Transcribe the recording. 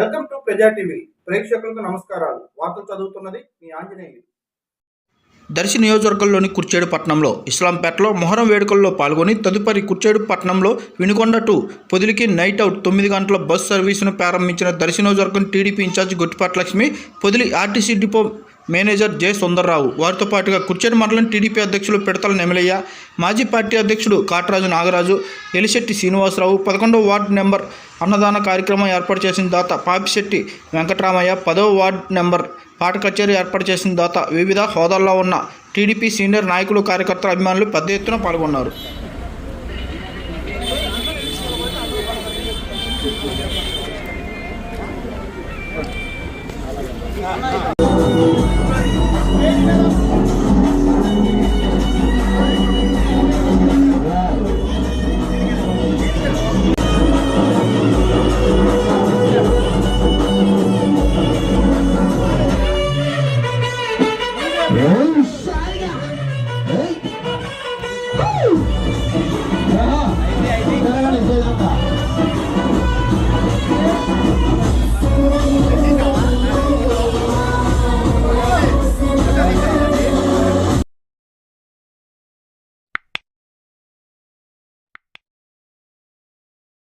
ప్రజా టీవీ. ప్రేక్షకులకు నమస్కారాలు. వార్తలు చదువుతున్నది మీ ఆంజనేయులు. దర్శి నియోజకవర్గంలోని కుర్చేడు పట్టణంలో ఇస్లాంపేటలో మొహరం వేడుకల్లో పాల్గొని తదుపరి కుర్చేడు పట్టణంలో వినుకొండ టు పొదిలికి నైట్ అవుట్ తొమ్మిది గంటల బస్ సర్వీసును ప్రారంభించిన దర్శి నియోజకవర్గం TDP incharge Gottipati Lakshmi Podili RTC depot manager J. Sundarrao. వారితో పాటుగా కుర్చేడు మండలం టీడీపీ అధ్యక్షులు పిడతల నెమలయ్య మాజీ పార్టీ అధ్యక్షుడు కాటరాజు నాగరాజు ఎలిశెట్టి శ్రీనివాసరావు పదకొండవ వార్డు నెంబర్ అన్నదాన కార్యక్రమం ఏర్పాటు చేసిన దాత పాపిశెట్టి వెంకటరామయ్య పదవ వార్డు నెంబర్ పాట కచేరీ ఏర్పాటు చేసిన దాత వివిధ హోదాల్లో ఉన్న టీడీపీ సీనియర్ నాయకులు కార్యకర్తల అభిమానులు పెద్ద ఎత్తున పాల్గొన్నారు. Ja.